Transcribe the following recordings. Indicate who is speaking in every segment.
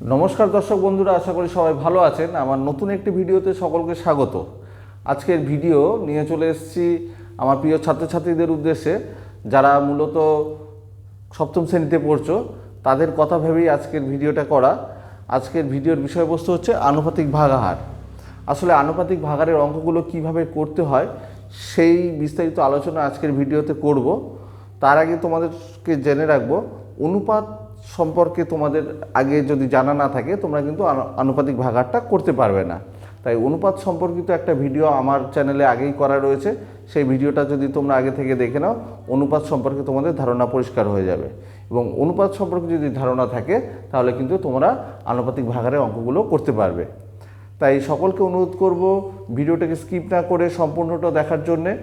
Speaker 1: নমস্কার দর্শক বন্ধুরা, আশা করি সবাই ভালো আছেন। আমার নতুন একটি ভিডিওতে সকলকে স্বাগত। আজকের ভিডিও নিয়ে চলে এসেছি আমার প্রিয় ছাত্রছাত্রীদের উদ্দেশ্যে। যারা মূলত সপ্তম শ্রেণীতে পড়ছো, তাদের কথা ভেবেই আজকের ভিডিওটা করা। আজকের ভিডিওর বিষয়বস্তু হচ্ছে আনুপাতিক ভাগাহার। আসলে আনুপাতিক ভাগাহারের অঙ্কগুলো কীভাবে করতে হয়, সেই বিস্তারিত আলোচনা আজকের ভিডিওতে করব। তার আগে তোমাদেরকে জেনে রাখব, অনুপাত সম্পর্কে তোমাদের আগে যদি জানা না থাকে, তোমরা কিন্তু আনু- আনুপাতিক ভাগারটা করতে পারবে না। তাই অনুপাত সম্পর্কিত একটা ভিডিও আমার চ্যানেলে আগেই করা রয়েছে। সেই ভিডিওটা যদি তোমরা আগে থেকে দেখে নাও, অনুপাত সম্পর্কে তোমাদের ধারণা পরিষ্কার হয়ে যাবে। এবং অনুপাত সম্পর্কে যদি ধারণা থাকে, তাহলে কিন্তু তোমরা আনুপাতিক ভাগাহারের অঙ্কগুলো করতে পারবে। তাই সকলকে অনুরোধ করব, ভিডিওটাকে স্কিপ না করে সম্পূর্ণটা দেখার জন্যে।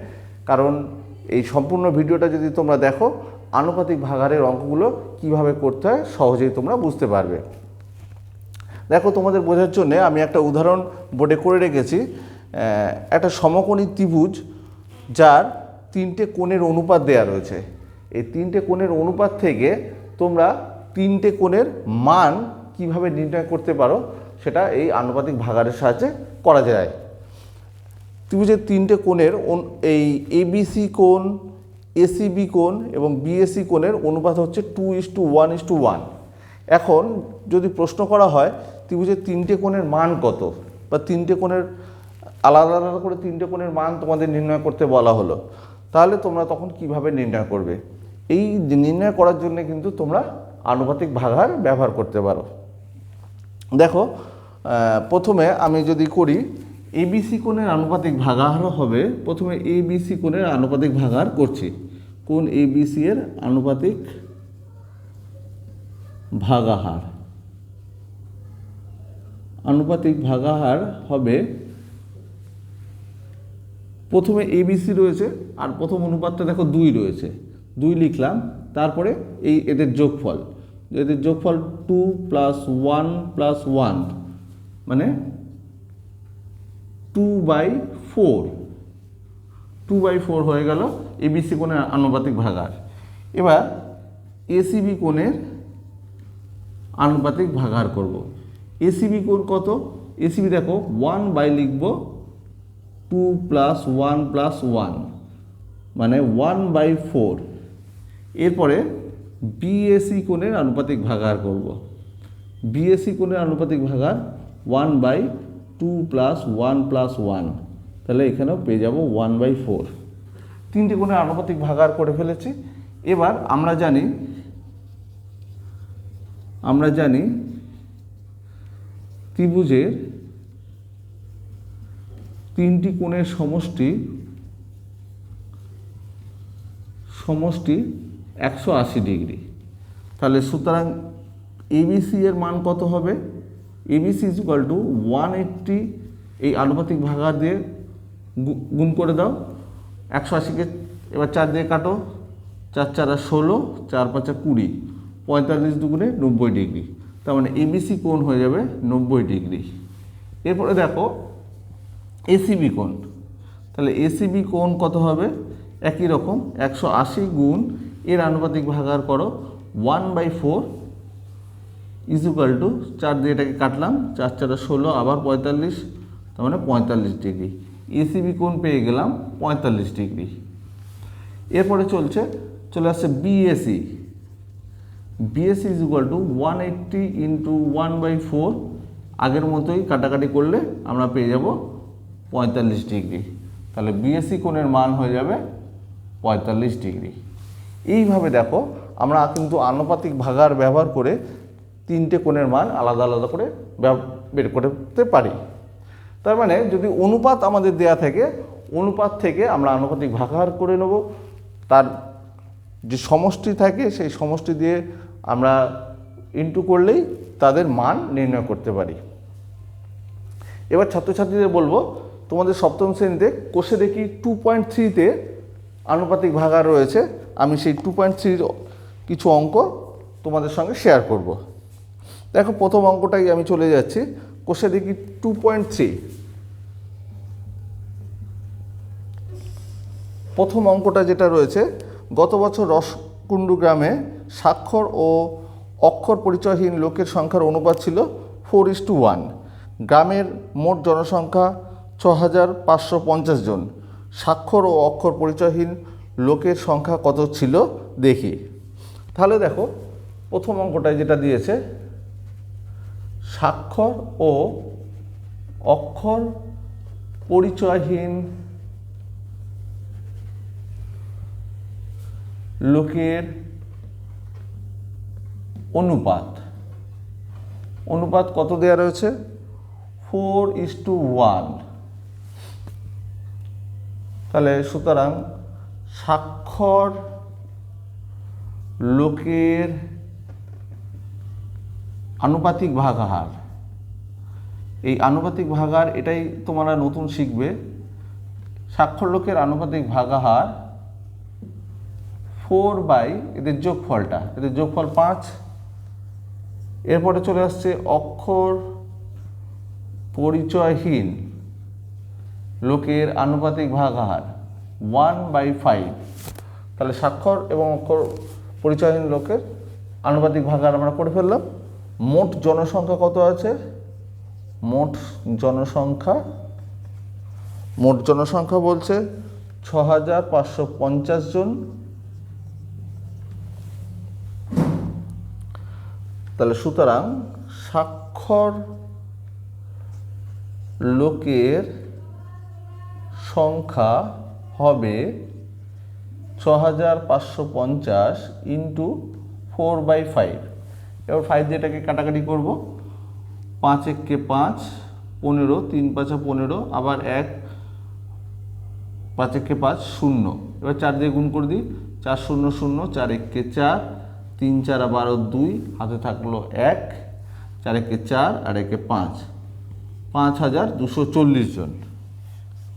Speaker 1: কারণ এই সম্পূর্ণ ভিডিওটা যদি তোমরা দেখো আনুপাতিক ভাগারের অঙ্কগুলো কীভাবে করতে হয় সহজেই তোমরা বুঝতে পারবে। দেখো তোমাদের বোঝার জন্য আমি একটা উদাহরণ বোর্ডে করে রেখেছি। একটা সমকোণী ত্রিভুজ যার তিনটে কোণের অনুপাত দেয়া রয়েছে। এই তিনটে কোণের অনুপাত থেকে তোমরা তিনটে কোণের মান কীভাবে নির্ণয় করতে পারো সেটা এই আনুপাতিক ভাগারের সাহায্যে করা যায়। ত্রিভুজের তিনটে কোণের এই এবিসি কোণ এসিবি কোণ এবং বিএসি কোণের অনুপাত হচ্ছে two is two one is two one এখন যদি প্রশ্ন করা হয়, ত্রিভুজের তিনটে কোণের মান কত? বা তিনটে কোণের, আলাদা আলাদা করে তিনটে কোণের মান তোমাদের নির্ণয় করতে বলা হলো। তাহলে তোমরা তখন কীভাবে নির্ণয় করবে? এই নির্ণয় করার জন্য কিন্তু তোমরা আনুপাতিক ভাগাহার ব্যবহার করতে পারো। দেখো প্রথমে আমি যদি করি এবিসি কোণের আনুপাতিক ভাগাহার হবে। প্রথমে এবিসি কোণের আনুপাতিক ভাগাহার করছি। কোন এবিসি এর আনুপাতিক ভাগাহার। আনুপাতিক ভাগাহার হবে প্রথমে এবিসি রয়েছে আর প্রথম অনুপাতটা দেখো দুই রয়েছে। দুই লিখলাম, তারপরে এই এদের যোগফল। এদের যোগফল two plus one plus one মানে two by four two by four হয়ে গেল এবিসি কোণের আনুপাতিক ভাগার। এবার এসিবি কোণের আনুপাতিক ভাগার করব। এসিবি কোণ কত? এসিবি দেখো ওয়ান বাই লিখব two plus one plus one মানে ওয়ান বাই ফোর এরপরে বিএসি কোণের আনুপাতিক ভাগার করব। বিএসি কোণের আনুপাতিক ভাগার one by two plus one plus one তাহলে এখানেও পেয়ে যাব ওয়ান বাই ফোর তিনটি কোণের আনুপাতিক ভাগার করে ফেলেছি। এবার আমরা জানি আমরা জানি ত্রিভুজের তিনটি কোণের সমষ্টি সমষ্টি একশো আশি ডিগ্রি। তাহলে সুতরাং এবিসি এর মান কত হবে? ABC is equal to one eighty এই আনুপাতিক ভাগার দিয়ে গুণ করে দাও। একশো আশিকে এবার চার দিয়ে কাটো। চার চারা ষোলো, চার পাঁচা কুড়ি। পঁয়তাল্লিশ দুগুণে নব্বই ডিগ্রি। তার মানে এবিসি কোণ হয়ে যাবে নব্বই ডিগ্রি। এরপরে দেখো এসিবি কোণ। তাহলে এসিবি কোণ কত হবে? একই রকম, একশো আশি গুণ এর আনুপাতিক ভাগার করো one by four is equal to চার দিয়ে এটাকে কাটলাম, চার, চারা ষোলো, আবার পঁয়তাল্লিশ, তার মানে পঁয়তাল্লিশ ডিগ্রি। এসিবি কোণ পেয়ে গেলাম পঁয়তাল্লিশ ডিগ্রি। এরপরে চলছে, চলে আসছে BAC BAC is equal to one eighty into one by four আগের মতোই কাটাকাটি করলে আমরা পেয়ে যাব পঁয়তাল্লিশ ডিগ্রি। তাহলে বিএসসি কোণের মান হয়ে যাবে পঁয়তাল্লিশ ডিগ্রি। এইভাবে দেখো, আমরা কিন্তু আনুপাতিক ভাগার ব্যবহার করে তিনটে কোণের মান আলাদা আলাদা করে বের করতে পারি। তার মানে যদি অনুপাত আমাদের দেয়া থাকে, অনুপাত থেকে আমরা আনুপাতিক ভাগাহার করে নেব। তার যে সমষ্টি থাকে, সেই সমষ্টি দিয়ে আমরা ইন্টু করলেই তাদের মান নির্ণয় করতে পারি। এবার ছাত্রছাত্রীদের বলব, তোমাদের সপ্তম শ্রেণীতে কোষে দেখি টু পয়েন্ট থ্রিতে আনুপাতিক ভাগার রয়েছে। আমি সেই টু পয়েন্ট থ্রির কিছু অঙ্ক তোমাদের সঙ্গে শেয়ার করব। দেখো প্রথম অঙ্কটাই আমি চলে যাচ্ছি। কোষে দেখি টু পয়েন্ট থ্রি প্রথম অঙ্কটা যেটা রয়েছে, গত বছর রসকুণ্ডু গ্রামে স্বাক্ষর ও অক্ষর পরিচয়হীন লোকের সংখ্যার অনুপাত ছিল ফোর ইস টু ওয়ান গ্রামের মোট জনসংখ্যা ছ হাজার পাঁচশো পঞ্চাশ জন। স্বাক্ষর ও অক্ষর পরিচয়হীন লোকের সংখ্যা কত ছিল দেখি। তাহলে দেখো, প্রথম অঙ্কটায় যেটা দিয়েছে স্বাক্ষর ও অক্ষর পরিচয়হীন লোকের অনুপাত। অনুপাত কত দেওয়া রয়েছে? Four is two one. তাহলে সুতরাং স্বাক্ষর লোকের আনুপাতিক ভাগাহার। এই আনুপাতিক ভাগাহার এটাই তোমরা নতুন শিখবে। স্বাক্ষর লোকের আনুপাতিক ভাগাহার ফোর বাই এদের যোগফলটা, এদের যোগফল পাঁচ। এরপরে চলে আসছে অক্ষর পরিচয়হীন লোকের আনুপাতিক ভাগাহার ওয়ান বাই ফাইভ তাহলে স্বাক্ষর এবং অক্ষর পরিচয়হীন লোকের আনুপাতিক ভাগাহার আমরা করে ফেললাম। মোট জনসংখ্যা কত আছে? মোট জনসংখ্যা মোট জনসংখ্যা বলছে ছ হাজার পাঁচশো পঞ্চাশ জন। তাহলে সুতরাং স্বাক্ষর লোকের সংখ্যা হবে ছ হাজার পাঁচশো পঞ্চাশ ইন্টু ফোর বাই ফাইভ। এবার ফাইভ দিয়ে এটাকে কাটাকাটি করব। পাঁচ এককে পাঁচ, পনেরো, তিন পাঁচা পনেরো, আবার এক, পাঁচ একে পাঁচ, শূন্য। এবার চার দিয়ে গুণ করে দিই, চার শূন্য শূন্য, চার এককে চার, তিন চার বারো দুই, হাতে থাকল এক, চার একে চার, আর একে পাঁচ। পাঁচ হাজার দুশো চল্লিশ জন।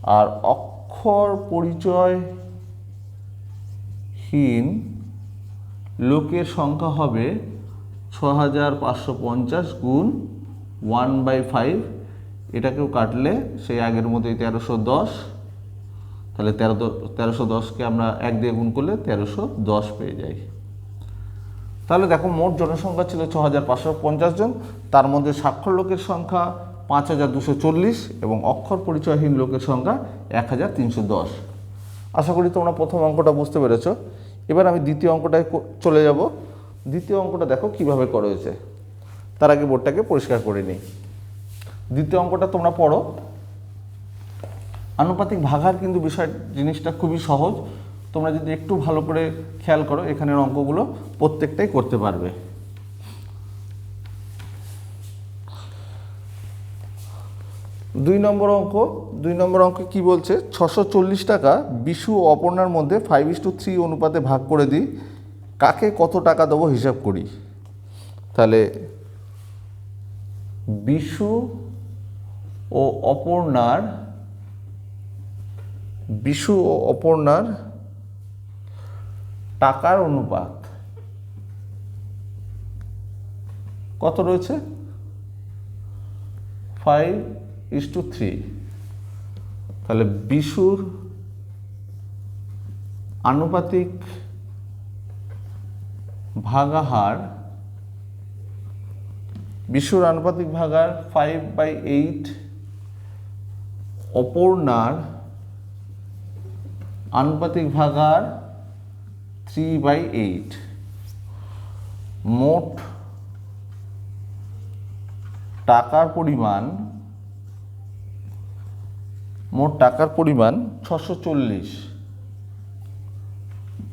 Speaker 1: আর অক্ষর পরিচয়হীন লোকের সংখ্যা হবে ছ হাজার পাঁচশো পঞ্চাশ গুণ ওয়ান বাই ফাইভ, এটাকেও কাটলে সেই আগের মতোই তেরোশো দশ। তাহলে তেরো তেরোশো দশকে আমরা এক দিয়ে গুণ করলে তেরোশো দশ পেয়ে যাই। তাহলে দেখো মোট জনসংখ্যা ছিল ছ হাজার পাঁচশো পঞ্চাশ জন। তার মধ্যে স্বাক্ষর লোকের সংখ্যা পাঁচ হাজার দুশো চল্লিশ এবং অক্ষর পরিচয়হীন লোকের সংখ্যা এক হাজার তিনশো দশ। আশা করি তোমরা প্রথম অঙ্কটা বুঝতে পেরেছ। এবার আমি দ্বিতীয় অঙ্কটায় চলে যাব। দ্বিতীয় অঙ্কটা দেখো কীভাবে করা হয়েছে। তার আগে বোর্ডটাকে পরিষ্কার করে নিই। দ্বিতীয় অঙ্কটা তোমরা পড়ো। আনুপাতিক ভাগার কিন্তু বিষয়, জিনিসটা খুবই সহজ। তোমরা যদি একটু ভালো করে খেয়াল করো, এখানের অঙ্কগুলো প্রত্যেকটাই করতে পারবে। দুই নম্বর অঙ্ক, দুই নম্বর অঙ্ক কি বলছে? ছশো টাকা বিশু অপর্ণার মধ্যে ফাইভ ইস টু থ্রি অনুপাতে ভাগ করে দিই। কাকে কত টাকা দেবো হিসাব করি? তাহলে বিশু ও অপর্ণার, বিশু ও অপর্ণার টাকার অনুপাত কত রয়েছে? ফাইভ ইস টু থ্রি তাহলে বিশুর আনুপাতিক ভাগাহার, বিশুর আনুপাতিক ভাগার ফাইভ বাই এইট অপর্ণার আনুপাতিক ভাগার থ্রি বাই এইট মোট টাকার পরিমাণ, মোট টাকার পরিমাণ ছশো চল্লিশ।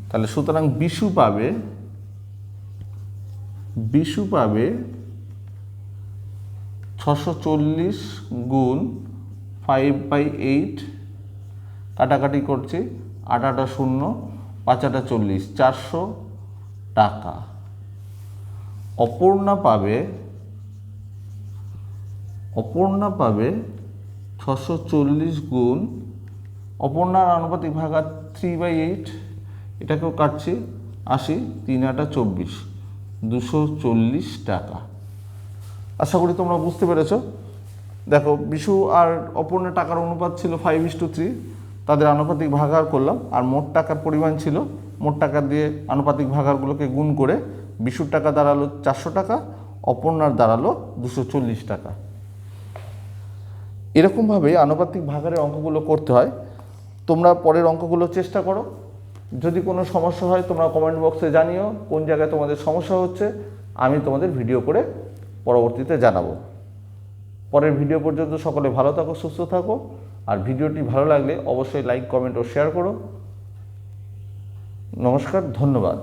Speaker 1: তাহলে সুতরাং বিশু পাবে বিশু পাবে ছশো চল্লিশ গুণ ফাইভ বাই এইট কাটাকাটি করছি আট আটা শূন্য পাঁচ আটা চল্লিশ, চারশো টাকা। অপর্ণা পাবে অপর্ণা পাবে ছশো চল্লিশ গুণ, অপর্ণার আনুপাতিক ভাগা থ্রি বাই এইট এটাকেও কাটছি, আশি, তিন আটা চব্বিশ। দুশো চল্লিশ টাকা। আশা করি তোমরা বুঝতে পেরেছ। দেখো, বিশু আর অপর্ণা টাকার অনুপাত ছিল ফাইভ ইস টু থ্রি তাদের আনুপাতিক ভাগার করলাম, আর মোট টাকার পরিমাণ ছিল, মোট টাকা দিয়ে আনুপাতিক ভাগারগুলোকে গুণ করে বিশুর টাকা দাঁড়াল চারশো টাকা, অপর্ণার দাঁড়াল দুশো চল্লিশ টাকা। এরকমভাবে আনুপাতিক ভাগারের অঙ্কগুলো করতে হয়। তোমরা পরের অঙ্কগুলো চেষ্টা করো। যদি কোনো সমস্যা হয়, তোমরা কমেন্ট বক্সে জানিও, কোন জায়গায় তোমাদের সমস্যা হচ্ছে, আমি তোমাদের ভিডিও করে পরবর্তীতে জানাব। পরের ভিডিও পর্যন্ত সকলে ভালো থাকো, সুস্থ থাকো, আর ভিডিওটি ভালো লাগলে অবশ্যই লাইক কমেন্ট ও শেয়ার করো। নমস্কার, ধন্যবাদ।